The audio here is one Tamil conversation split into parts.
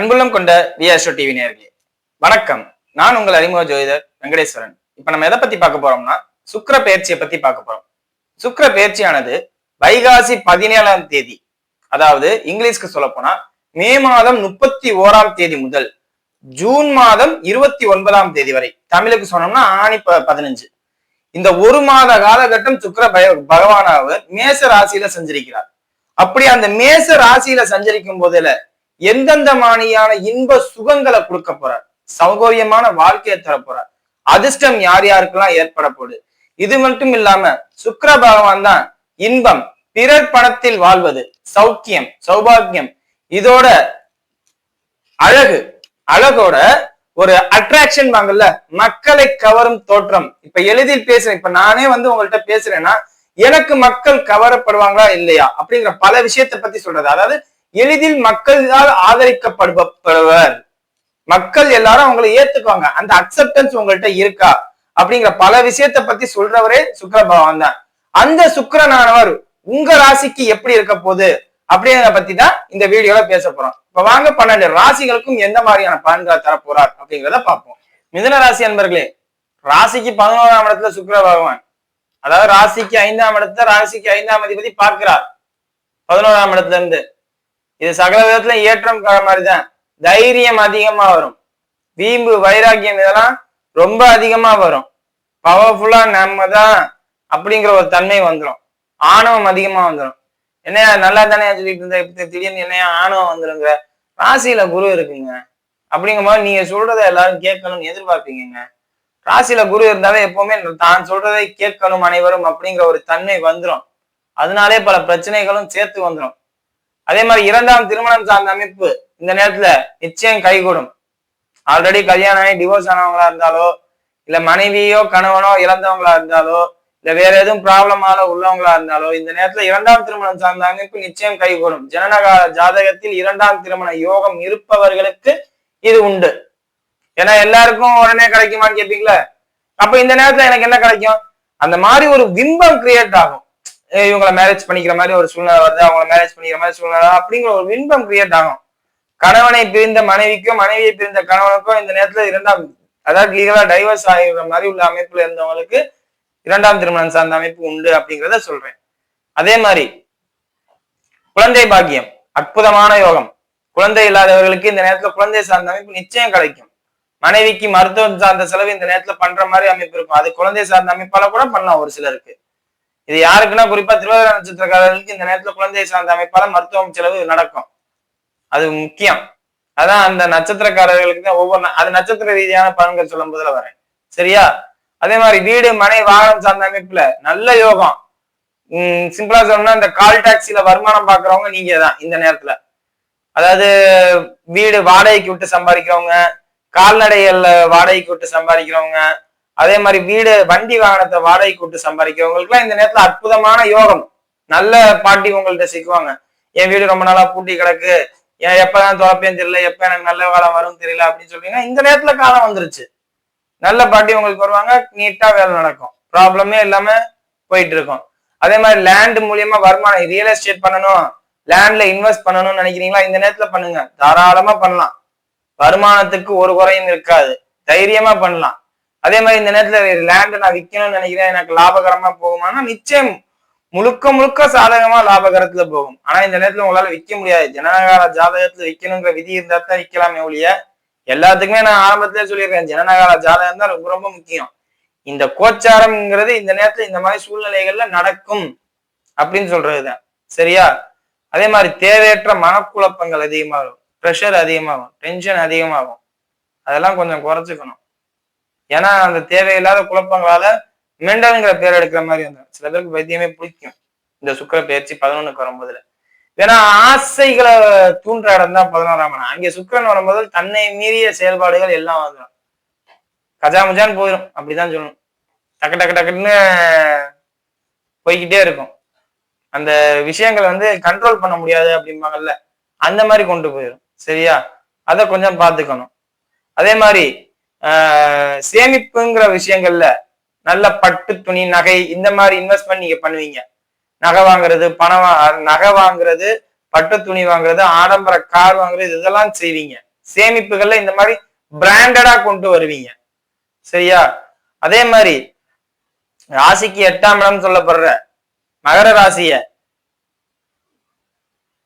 அன்புள்ளம் கொண்ட விஆர்ஷோ டிவி நேர்களே வணக்கம். நான் உங்கள் அறிமுக ஜோதிடர் வெங்கடேஸ்வரன். இப்ப நம்ம எதை பத்தி பார்க்க போறோம்னா சுக்கர பயிற்சியை பத்தி பார்க்க போறோம். சுக்கர பயிற்சியானது வைகாசி பதினேழாம் தேதி அதாவது இங்கிலீஷ்க்கு சொல்ல போனா மே மாதம் முப்பத்தி ஓராம் தேதி முதல் ஜூன் மாதம் இருபத்தி ஒன்பதாம் தேதி வரை. தமிழுக்கு சொன்னோம்னா ஆணி ப- பதினஞ்சு. இந்த ஒரு மாத காலகட்டம் சுக்கர பய பகவானாவர் மேச ராசியில சஞ்சரிக்கிறார். அப்படி அந்த மேச ராசியில சஞ்சரிக்கும் போதுல எந்தெந்த மானியான இன்ப சுகங்களை கொடுக்க போறார்? சௌகரியமான வாழ்க்கையை தர போறார். அதிர்ஷ்டம் யார் யாருக்கெல்லாம் ஏற்பட போகுது? இது மட்டும் இல்லாம சுக்கர பகவான் தான் இன்பம் பிறர் பணத்தில் வாழ்வது சௌக்கியம் சௌபாகியம். இதோட அழகு அழகோட ஒரு அட்ராக்ஷன் வாங்கல்ல மக்களை கவரும் தோற்றம். இப்ப எளிதில் பேசுறேன். இப்ப நானே வந்து உங்கள்ட்ட பேசுறேன்னா எனக்கு மக்கள் கவரப்படுவாங்களா இல்லையா? அப்படிங்கிற பல விஷயத்தை பத்தி சொல்றது. அதாவது எளிதில் மக்களால் ஆதரிக்கப்படுபவர் மக்கள் எல்லாரும் அவங்களை ஏத்துக்குவாங்க. அந்த அக்செப்டன்ஸ் உங்கள்ட்ட இருக்கா? அப்படிங்கிற பல விஷயத்தை பத்தி சொல்றவரே சுக்கர பகவான் தான். அந்த சுக்கரனானவர் உங்க ராசிக்கு எப்படி இருக்க போகுது? அப்படிங்கிறத பத்தி தான் இந்த வீடியோல பேச போறோம். இப்ப வாங்க பன்னெண்டு ராசிகளுக்கும் எந்த மாதிரியான பலன்களை தரப்போறார் அப்படிங்கிறத பார்ப்போம். மிதன ராசி அன்பர்களே ராசிக்கு பதினோராம் இடத்துல சுக்கர பகவான். அதாவது ராசிக்கு ஐந்தாம் இடத்துல ராசிக்கு ஐந்தாம் அதிபதி பார்க்கிறார். பதினோராம் இடத்துல இருந்து இது சகல விதத்துல ஏற்றம் மாதிரி மாதிரிதான். தைரியம் அதிகமா வரும். வீம்பு வைராக்கியம் இதெல்லாம் ரொம்ப அதிகமா வரும். பவர்ஃபுல்லா நம்ம தான் அப்படிங்கிற ஒரு தன்மை வந்துடும் ஆணவம் அதிகமா வந்துடும் என்னையா நல்லா தானே சொல்லிட்டு இருந்தா திடீர்னு என்னையா ஆணவம் வந்துருங்க ராசியில குரு இருக்குங்க. அப்படிங்கும்போது நீங்க சொல்றதை எல்லாரும் கேட்கணும்னு எதிர்பார்ப்பீங்க ராசியில குரு இருந்தாலே எப்பவுமே தான் சொல்றதை கேட்கணும் அனைவரும் அப்படிங்கிற ஒரு தன்மை வந்துடும் அதனாலே பல பிரச்சனைகளும் சேர்த்து வந்துடும் அதே மாதிரி இரண்டாம் திருமணம் சார்ந்த அமைப்பு இந்த நேரத்துல நிச்சயம் கைகூடும். ஆல்ரெடி கல்யாணம் ஆகி டிவோர்ஸ் ஆனவங்களா இருந்தாலோ இல்ல மனைவியோ கணவனோ இறந்தவங்களா இருந்தாலோ இல்ல வேற எதுவும் ப்ராப்ளமால உள்ளவங்களா இருந்தாலோ இந்த நேரத்துல இரண்டாம் திருமணம் சார்ந்த அமைப்பு நிச்சயம் கைகூடும். ஜனனகால ஜாதகத்தில் இரண்டாம் திருமண யோகம் இருப்பவர்களுக்கு இது உண்டு. ஏன்னா எல்லாருக்கும் உடனே கிடைக்குமான்னு கேட்பீங்களா அப்ப இந்த நேரத்துல எனக்கு என்ன கிடைக்கும்? அந்த மாதிரி ஒரு பிம்பம் கிரியேட் ஆகும். இவங்கள மேரேஜ் பண்ணிக்கிற மாதிரி ஒரு சூழ்நிலை வருது அவங்கள மேரேஜ் பண்ணிக்கிற மாதிரி சூழ்நிலை அப்படிங்கிற ஒரு இன்பம் கிரியேட் ஆகும். கணவனை பிரிந்த மனைவிக்கும் மனைவியை பிரிந்த கணவனுக்கும் இந்த நேரத்துல இரண்டாம் அதாவது லீகலா டைவர்ஸ் ஆகிற மாதிரி உள்ள அமைப்புல இருந்தவங்களுக்கு இரண்டாம் திருமணம் சார்ந்த அமைப்பு உண்டு அப்படிங்கிறத சொல்றேன். அதே மாதிரி குழந்தை பாக்கியம் அற்புதமான யோகம். குழந்தை இல்லாதவர்களுக்கு இந்த நேரத்துல குழந்தை சார்ந்த அமைப்பு நிச்சயம் கிடைக்கும். மனைவிக்கு மருத்துவம் சார்ந்த செலவு இந்த நேரத்துல பண்ற மாதிரி அமைப்பு இருக்கும். அது குழந்தை சார்ந்த அமைப்பால கூட பண்ணலாம் ஒரு சிலருக்கு. இது யாருக்குன்னா குறிப்பா திருவாதிரை நட்சத்திரக்காரர்களுக்கு இந்த நேரத்துல குழந்தை சார்ந்த அமைப்பால மருத்துவம் செலவு நடக்கும். அது முக்கியம். அதான் அந்த நட்சத்திரக்காரர்களுக்கு தான் ஒவ்வொரு அது நட்சத்திர ரீதியான பலன்கள் சொல்லும் போதுல வரேன். சரியா? அதே மாதிரி வீடு மனை வாகனம் சார்ந்த அமைப்புல நல்ல யோகம். உம் சிம்பிளா சொல்லணும்னா இந்த கால் டாக்ஸில வருமானம் பாக்குறவங்க நீங்க தான் இந்த நேரத்துல. அதாவது வீடு வாடகைக்கு விட்டு சம்பாதிக்கிறவங்க கால்நடைகள்ல வாடகைக்கு விட்டு சம்பாதிக்கிறவங்க அதே மாதிரி வீடு வண்டி வாகனத்தை வாடகைக்கு கூட்டு சம்பாதிக்கிறவங்களுக்குலாம் இந்த நேரத்துல அற்புதமான யோகம். நல்ல பாட்டி உங்கள்கிட்ட சிக்குவாங்க. என் வீடு ரொம்ப நாளா பூட்டி கிடக்கு. ஏன் எப்பதான் துறப்பேன்னு தெரியல எப்ப எனக்கு நல்ல காலம் வரும் தெரியல அப்படின்னு சொல்றீங்க இந்த நேரத்துல காலம் வந்துருச்சு. நல்ல பாட்டி உங்களுக்கு வருவாங்க நீட்டா வேலை நடக்கும். ப்ராப்ளமே இல்லாம போயிட்டு இருக்கும் அதே மாதிரி லேண்ட் மூலியமா வருமானம் ரியல் எஸ்டேட் பண்ணணும். லேண்ட்ல இன்வெஸ்ட் பண்ணணும்னு நினைக்கிறீங்களா? இந்த நேரத்துல பண்ணுங்க. தாராளமா பண்ணலாம். வருமானத்துக்கு ஒரு குறையும் இருக்காது. தைரியமா பண்ணலாம். அதே மாதிரி இந்த நேரத்துல லேண்டை நான் விற்கணும்னு நினைக்கிறேன் எனக்கு லாபகரமா போகுமானா நிச்சயம் முழுக்க முழுக்க சாதகமா லாபகரத்துல போகும். ஆனா இந்த நேரத்துல உங்களால விற்க முடியாது. ஜனநகார ஜாதகத்துல விற்கணுங்கிற விதி இருந்தா தான் விற்கலாமே ஒழிய எல்லாத்துக்குமே நான் ஆரம்பத்திலே சொல்லியிருக்கேன் ஜனநகார ஜாதகம் தான் ரொம்ப ரொம்ப முக்கியம். இந்த கோச்சாரம்ங்கிறது இந்த நேரத்துல இந்த மாதிரி சூழ்நிலைகள்ல நடக்கும் அப்படின்னு சொல்றதுதான். சரியா? அதே மாதிரி தேவையற்ற மனக்குழப்பங்கள் அதிகமாகும். ப்ரெஷர் அதிகமாகும். டென்ஷன் அதிகமாகும். அதெல்லாம் கொஞ்சம் குறைச்சிக்கணும். ஏன்னா அந்த தேவையில்லாத குழப்பங்களால மெண்டல்ங்கிற பேர் எடுக்கிற மாதிரி வந்துடும் சில பேருக்கு வைத்தியமே பிடிக்கும். இந்த சுக்கிர பயிற்சி பதினொன்னுக்கு வரும்போதுல. ஏன்னா ஆசைகளை தூண்டுற இடம் தான் பதினோராம் இடம். அங்கே சுக்கிரன் வரும்போது தன்னை மீறிய செயல்பாடுகள் எல்லாம் வந்துடும். கஜாமுஜான்னு போயிடும் அப்படிதான் சொல்லணும். டக்கு டக்கு டக்குன்னு போய்கிட்டே இருக்கும். அந்த விஷயங்களை வந்து கண்ட்ரோல் பண்ண முடியாது அப்படிம்பாங்கல்ல அந்த மாதிரி கொண்டு போயிடும் சரியா? அதை கொஞ்சம் பார்த்துக்கணும். அதே மாதிரி சேமிப்புங்கிற விஷயங்கள்ல நல்ல பட்டு துணி நகை இந்த மாதிரி இன்வெஸ்ட்மெண்ட் நீங்க பண்ணுவீங்க. நகை வாங்குறது பணம் நகை வாங்குறது பட்டு துணி வாங்குறது ஆடம்பர கார் வாங்குறது இதெல்லாம் செய்வீங்க. சேமிப்புகள்ல இந்த மாதிரி பிராண்டடா கொண்டு வருவீங்க. சரியா? அதே மாதிரி ராசிக்கு எட்டாம் இடம் சொல்லப்படுற மகர ராசிய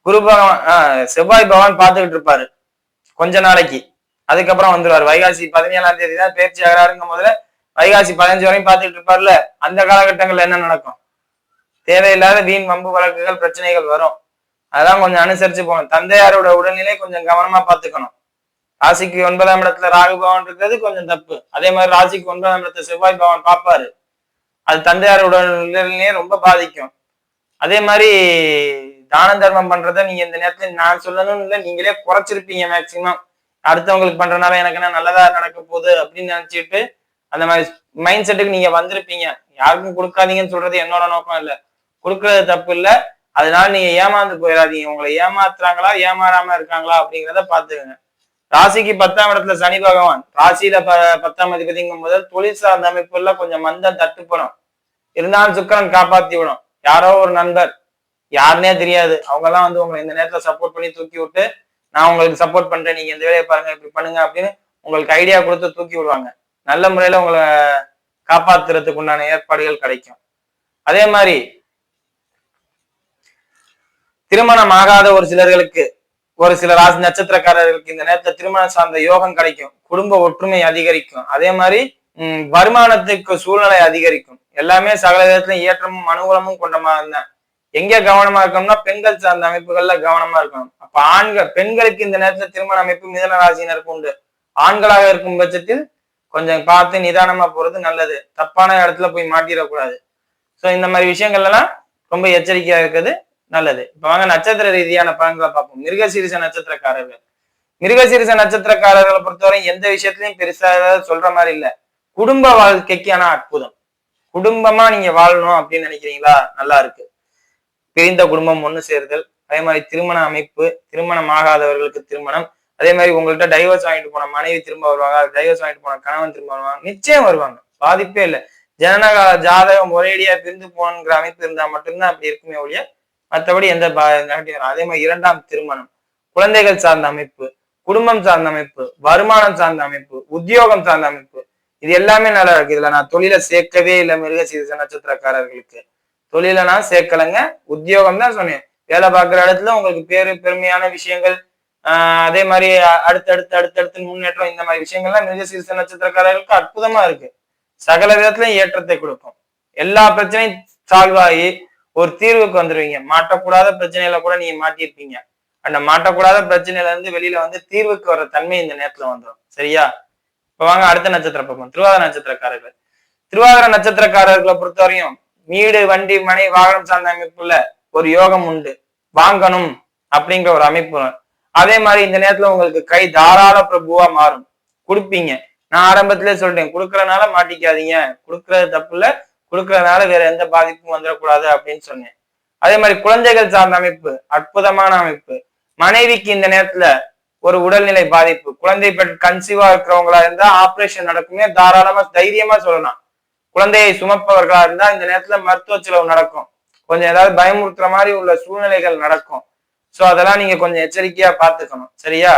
குரு பகவான் ஆஹ், செவ்வாய் பகவான் பார்த்துக்கிட்டு இருப்பாரு. கொஞ்ச நாளைக்கு. அதுக்கப்புறம் வந்துருவார். வைகாசி பதினேழாம் தேதி தான் பேச்சு ஆகிறாருங்கும் முதல்ல. வைகாசி பதினஞ்சு வரையும் பார்த்துட்டு இருப்பார்ல. அந்த காலகட்டங்கள்ல என்ன நடக்கும்? தேவையில்லாத வீண் வம்பு வழக்குகள் பிரச்சனைகள் வரும். அதெல்லாம் கொஞ்சம் அனுசரிச்சு போகணும். தந்தையாரோட உடல்நிலை கொஞ்சம் கவனமா பார்த்துக்கணும். ராசிக்கு ஒன்பதாம் இடத்துல ராகு பவன் இருக்கிறது கொஞ்சம் தப்பு. அதே மாதிரி ராசிக்கு ஒன்பதாம் இடத்துல செவ்வாய் பவன் பார்ப்பாரு. அது தந்தையாரோட உடல்நிலையை ரொம்ப பாதிக்கும். அதே மாதிரி தான தர்மம் பண்றத நீங்க இந்த நேரத்துல நான் சொல்லணும்னு இல்லை நீங்களே குறைச்சிருப்பீங்க மேக்சிமம் அடுத்தவங்களுக்கு பண்றதுனால எனக்கு என்ன நல்லதா நடக்க போகுது அப்படின்னு நினைச்சிட்டு அந்த மாதிரி மைண்ட் செட்டுக்கு நீங்க வந்திருப்பீங்க. யாருக்கும் கொடுக்காதீங்கன்னு சொல்றது என்னோட நோக்கம் இல்ல. கொடுக்கறது தப்பு இல்ல. அதனால நீங்க ஏமாந்து போயிடாதீங்க. உங்களை ஏமாத்துறாங்களா ஏமாறாம இருக்காங்களா அப்படிங்கிறத பாத்துக்கங்க ராசிக்கு பத்தாம் இடத்துல சனி பகவான். ராசியில ப பத்தாம் அதிபதிங்கும் முதல் தொழில் சார்ந்த அமைப்புல கொஞ்சம் மந்தம் தட்டுப்படும். இருந்தாலும் சுக்கரன் காப்பாத்தி விடும். யாரோ ஒரு நண்பர். யாருன்னே தெரியாது. அவங்க எல்லாம் வந்து உங்களை இந்த நேரத்துல சப்போர்ட் பண்ணி தூக்கி விட்டு நான் உங்களுக்கு சப்போர்ட் பண்றேன். நீங்க இந்த வேலையை பாருங்க இப்படி பண்ணுங்க அப்படின்னு உங்களுக்கு ஐடியா கொடுத்து தூக்கி விடுவாங்க. நல்ல முறையில உங்களை காப்பாத்துறதுக்கு உண்டான ஏற்பாடுகள் கிடைக்கும். அதே மாதிரி திருமணம் ஆகாத ஒரு சிலர்களுக்கு ஒரு சில ராசி நட்சத்திரக்காரர்களுக்கு இந்த நேரத்துல திருமணம் சார்ந்த யோகம் கிடைக்கும். குடும்ப ஒற்றுமை அதிகரிக்கும். அதே மாதிரி உம், வருமானத்துக்கு சூழ்நிலை அதிகரிக்கும். எல்லாமே சகல விதத்திலும் ஏற்றமும் அனுகூலமும் கொண்டமா இருந்தேன் எங்க கவனமா இருக்கணும்னா பெண்கள் சார்ந்த அமைப்புகள்ல கவனமா இருக்கணும். அப்ப ஆண்கள் பெண்களுக்கு இந்த நேரத்துல திருமண அமைப்பு மிதன ராசினருக்கு உண்டு. ஆண்களாக இருக்கும் பட்சத்தில் கொஞ்சம் பார்த்து நிதானமா போறது நல்லது. தப்பான இடத்துல போய் மாட்டிடக்கூடாது. சோ இந்த மாதிரி விஷயங்கள்லாம் ரொம்ப எச்சரிக்கையா இருக்குது நல்லது. இப்ப வாங்க நட்சத்திர ரீதியான பலன்களை பார்ப்போம். மிருகசீரிச நட்சத்திரக்காரர்கள். மிருகசீரிச நட்சத்திரக்காரர்களை பொறுத்தவரை எந்த விஷயத்திலையும் பெருசா ஏதாவது சொல்ற மாதிரி இல்ல. குடும்ப வாழ்க்கைக்கு ஆனா அற்புதம். குடும்பமா நீங்க வாழணும் அப்படின்னு நினைக்கிறீங்களா? நல்லா இருக்கு. பிரிந்த குடும்பம் ஒன்று சேர்தல். அதே மாதிரி திருமண அமைப்பு திருமணம் ஆகாதவர்களுக்கு திருமணம். அதே மாதிரி உங்கள்கிட்ட டைவர்ஸ் வாங்கிட்டு போன மனைவி திரும்ப வருவாங்க. டைவர்ஸ் வாங்கிட்டு போன கணவன் திரும்ப வருவாங்க. நிச்சயம் வருவாங்க. பாதிப்பே இல்லை. ஜனக ஜாதகம் ஒரேடியா பிரிந்து போகணுங்கிற அமைப்பு இருந்தா மட்டும்தான் அப்படி இருக்குமே ஒழிய மற்றபடி எந்த பா- அதே மாதிரி இரண்டாம் திருமணம். குழந்தைகள் சார்ந்த அமைப்பு குடும்பம் சார்ந்த அமைப்பு வருமானம் சார்ந்த அமைப்பு உத்தியோகம் சார்ந்த அமைப்பு. இது எல்லாமே நல்லா இருக்கு. இதுல நான் தொழிலை சேர்க்கவே இல்லை மிருகசீரிச நட்சத்திரக்காரர்களுக்கு. தொழிலை நான் சேர்க்கலைங்க. உத்தியோகம் தான் சொன்னேன். வேலை பார்க்குற இடத்துல உங்களுக்கு பேரு பெருமையான விஷயங்கள் ஆஹ் அதே மாதிரி அடுத்தடுத்து அடுத்தடுத்து முன்னேற்றம் இந்த மாதிரி விஷயங்கள்லாம் மிருகசீச நட்சத்திரக்காரர்களுக்கு அற்புதமா இருக்கு. சகல விதத்திலையும் ஏற்றத்தை கொடுக்கும். எல்லா பிரச்சனையும் சால்வ் ஆகி ஒரு தீர்வுக்கு வந்துருவீங்க. மாட்டக்கூடாத பிரச்சனையில கூட நீங்க மாட்டியிருப்பீங்க. அந்த மாட்டக்கூடாத பிரச்சனையில இருந்து வெளியில வந்து தீர்வுக்கு வர தன்மை இந்த நேரத்துல வந்துடும் சரியா? இப்ப வாங்க அடுத்த நட்சத்திரம் பார்ப்போம் திருவாதிர நட்சத்திரக்காரர்கள். திருவாதிர நட்சத்திரக்காரர்களை பொறுத்தவரையும் வீடு வண்டி மனை வாகனம் சார்ந்த அமைப்புல ஒரு யோகம் உண்டு. வாங்கணும் அப்படிங்கிற ஒரு அமைப்பு அதே மாதிரி இந்த நேரத்துல உங்களுக்கு கை தாராள பிரபுவா மாறும். கொடுப்பீங்க. நான் ஆரம்பத்திலே சொல்றேன் கொடுக்கறனால மாட்டிக்காதீங்க. கொடுக்கறது தப்பு இல்ல கொடுக்கறதுனால வேற எந்த பாதிப்பும் வந்துடக்கூடாது அப்படின்னு சொன்னேன். அதே மாதிரி குழந்தைகள் சார்ந்த அமைப்பு அற்புதமான அமைப்பு. மனைவிக்கு இந்த நேரத்துல ஒரு உடல்நிலை பாதிப்பு. குழந்தை பெண் கன்சீவா இருக்கிறவங்களா இருந்தா ஆபரேஷன் நடக்குமே தாராளமா தைரியமா சொல்லலாம். குழந்தையை சுமப்பவர்களா இருந்தா இந்த நேரத்துல மருத்துவ செலவு நடக்கும். கொஞ்சம் ஏதாவது பயமுறுத்துற மாதிரி உள்ள சூழ்நிலைகள் நடக்கும். சோ அதெல்லாம் நீங்க கொஞ்சம் எச்சரிக்கையா பார்த்துக்கணும். சரியா?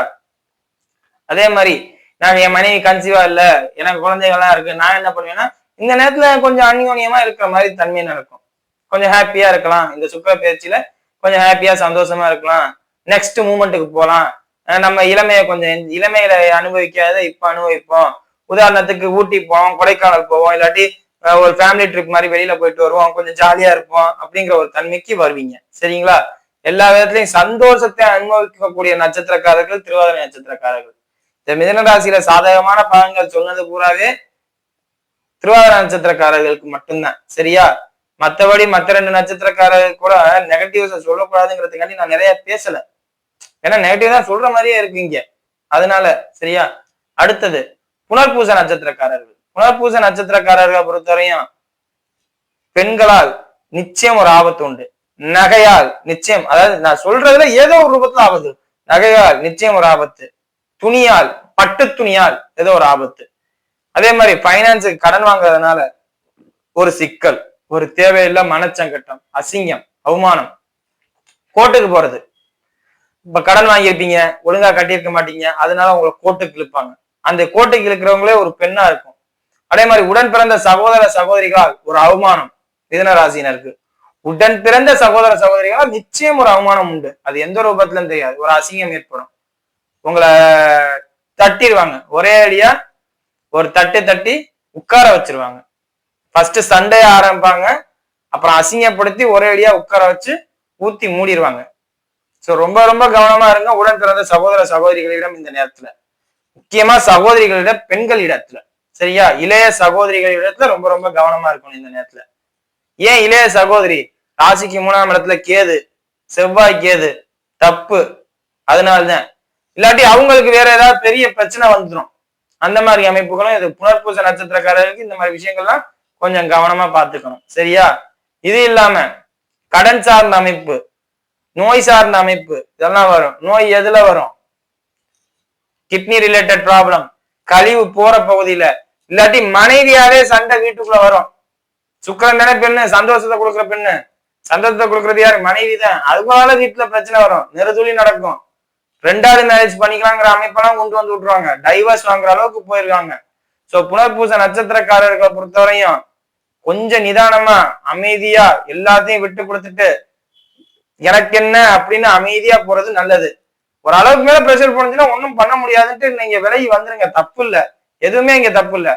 அதே மாதிரி நான் என் மனைவி கன்சீவா இல்ல எனக்கு குழந்தைகள்லாம் இருக்கு நான் என்ன பண்ணுவேன்னா இந்த நேரத்துல கொஞ்சம் அந்யோன்யமா இருக்கிற மாதிரி தன்மை நடக்கும். கொஞ்சம் ஹாப்பியா இருக்கலாம். இந்த சுக்கர பயிற்சியில கொஞ்சம் ஹாப்பியா சந்தோஷமா இருக்கலாம். நெக்ஸ்ட் மூமெண்ட்டுக்கு போகலாம் நம்ம இளமையை கொஞ்சம் இளமையில அனுபவிக்காத இப்ப அனுபவிப்போம். உதாரணத்துக்கு ஊட்டி போவோம் கொடைக்கானல் போவோம் இல்லாட்டி ஒரு ஃபேமிலி ட்ரிப் மாதிரி வெளியில போயிட்டு வருவோம் கொஞ்சம் ஜாலியா இருப்போம் அப்படிங்கிற ஒரு தன்மைக்கு வருவீங்க. சரிங்களா? எல்லா விதத்திலையும் சந்தோஷத்தை அனுபவிக்கக்கூடிய நட்சத்திரக்காரர்கள் திருவாதிரை நட்சத்திரக்காரர்கள். இந்த மிதன ராசியில சாதகமான பலன்கள் சொன்னது பூராவே திருவாதிரை நட்சத்திரக்காரர்களுக்கு மட்டும்தான். சரியா? மத்தபடி மத்த ரெண்டு நட்சத்திரக்காரர்கள் கூட நெகட்டிவ்ஸ் சொல்லக்கூடாதுங்கிறதுக்காண்டி நான் நிறைய பேசல. ஏன்னா நெகட்டிவ் தான் சொல்ற மாதிரியே இருக்கு இங்க அதனால சரியா? அடுத்தது புனர்பூச நட்சத்திரக்காரர்கள். புனர்பூச நட்சத்திரக்காரர்களை பொறுத்தவரையும் பெண்களால் நிச்சயம் ஒரு ஆபத்து உண்டு. நகையால் நிச்சயம் அதாவது நான் சொல்றதுல ஏதோ ஒரு ரூபத்துல ஆபத்து. நகையால் நிச்சயம் ஒரு ஆபத்து. துணியால் பட்டு துணியால் ஏதோ ஒரு ஆபத்து. அதே மாதிரி பைனான்ஸுக்கு கடன் வாங்குறதுனால ஒரு சிக்கல் ஒரு தேவையில்ல மனச்சங்கட்டம் அசிங்கம் அவமானம். கோர்ட்டுக்கு போறது. இப்ப கடன் வாங்கியிருப்பீங்க ஒழுங்கா கட்டியிருக்க மாட்டீங்க அதனால உங்களை கோட்டுக்கு இழுப்பாங்க. அந்த கோட்டைக்கு இழுக்கிறவங்களே ஒரு பெண்ணா இருக்கும். அதே மாதிரி உடன் பிறந்த சகோதர சகோதரிகளால் ஒரு அவமானம் மிதனராசினருக்கு. உடன் பிறந்த சகோதர சகோதரிகளால் நிச்சயம் ஒரு அவமானம் உண்டு. அது எந்த ரூபத்திலும் தெரியாது. ஒரு அசிங்கம் ஏற்படும். உங்களை தட்டிடுவாங்க ஒரே அடியா ஒரு தட்டு தட்டி உட்கார வச்சிருவாங்க. ஃபர்ஸ்ட் சண்டைய ஆரம்பிப்பாங்க. அப்புறம் அசிங்கப்படுத்தி ஒரே அடியா உட்கார வச்சு ஊத்தி மூடிடுவாங்க ஸோ ரொம்ப ரொம்ப கவனமா இருங்க. உடன் பிறந்த சகோதர சகோதரிகளிடம் இந்த நேரத்துல. முக்கியமா சகோதரிகளிட பெண்கள் இடத்துல. சரியா? இளைய சகோதரிகள் இடத்துல ரொம்ப ரொம்ப கவனமா இருக்கணும் இந்த நேரத்துல. ஏன் இளைய சகோதரி? ராசிக்கு மூணாம் இடத்துல கேது செவ்வாய் கேது தப்பு. அதனால்தான். இல்லாட்டி அவங்களுக்கு வேற ஏதாவது பெரிய பிரச்சனை வந்துடும் அந்த மாதிரி அமைப்புகளும் இது புனர்பூச நட்சத்திரக்காரருக்கு இந்த மாதிரி விஷயங்கள்லாம் கொஞ்சம் கவனமா பார்த்துக்கணும். சரியா? இது இல்லாம கடன் சார்ந்த அமைப்பு நோய் சார்ந்த அமைப்பு இதெல்லாம் வரும். நோய் எதுல வரும்? கிட்னி ரிலேட்டட் ப்ராப்ளம் கழிவு போற பகுதியில. இல்லாட்டி மனைவியாவே சண்டை வீட்டுக்குள்ள வரும். சுக்கரன் தானே பெண்ணு சந்தோஷத்தை கொடுக்குற பெண்ணு. சந்தோஷத்தை கொடுக்கறது யாரு? மனைவி தான் அதுக்குனால வீட்டுல பிரச்சனை வரும். நெருதுளி நடக்கும். ரெண்டாவது மேரேஜ் பண்ணிக்கலாங்கிற அமைப்பெல்லாம் கொண்டு வந்து விட்டுருவாங்க. டைவர்ஸ் வாங்குற அளவுக்கு போயிருக்காங்க. சோ புனர்பூச நட்சத்திரக்காரர்களை பொறுத்தவரையும் கொஞ்சம் நிதானமா அமைதியா எல்லாத்தையும் விட்டு கொடுத்துட்டு எனக்கு என்ன அப்படின்னு அமைதியா போறது நல்லது. ஒரு அளவுக்கு மேல ப்ரெஷர் போனுச்சுன்னா ஒன்றும் பண்ண முடியாதுன்ட்டு நீங்க விலகி வந்துருங்க. தப்பு இல்லை எதுவுமே இங்க தப்பு இல்லை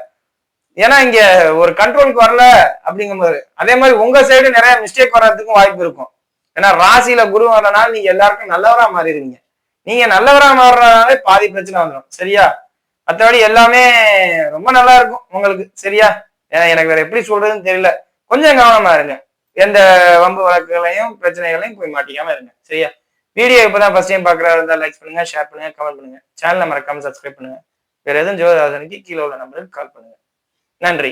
ஏன்னா இங்க ஒரு கண்ட்ரோலுக்கு வரல அப்படிங்கும்போது அதே மாதிரி உங்க சைடு நிறைய மிஸ்டேக் வர்றதுக்கும் வாய்ப்பு இருக்கும். ஏன்னா ராசியில குரு வரனால நீங்க எல்லாருக்கும் நல்லவரா மாறிடுவீங்க. நீங்க நல்லவரா மாறுறதுனாலே பாதி பிரச்சனை வந்துடும் சரியா? மற்றபடி எல்லாமே ரொம்ப நல்லா இருக்கும் உங்களுக்கு. சரியா? ஏன்னா எனக்கு வேற எப்படி சொல்றதுன்னு தெரியல. கொஞ்சம் கவனமா இருங்க. எந்த வம்பு வழக்குகளையும் பிரச்சனைகளையும் போய் மாட்டிக்காம இருங்க. சரியா? வீடியோ இப்பதான் ஃபர்ஸ்ட் டைம் பார்க்குறா இருந்தால் லைக் பண்ணுங்க ஷேர் பண்ணுங்க கமெண்ட் பண்ணுங்க. சேனலை மறக்காம சப்ஸ்கிரைப் பண்ணுங்க. வேற எதுவும் ஜோதிராசனுக்கு கீழே உள்ள நம்பருக்கு கால் பண்ணுங்க. நன்றி.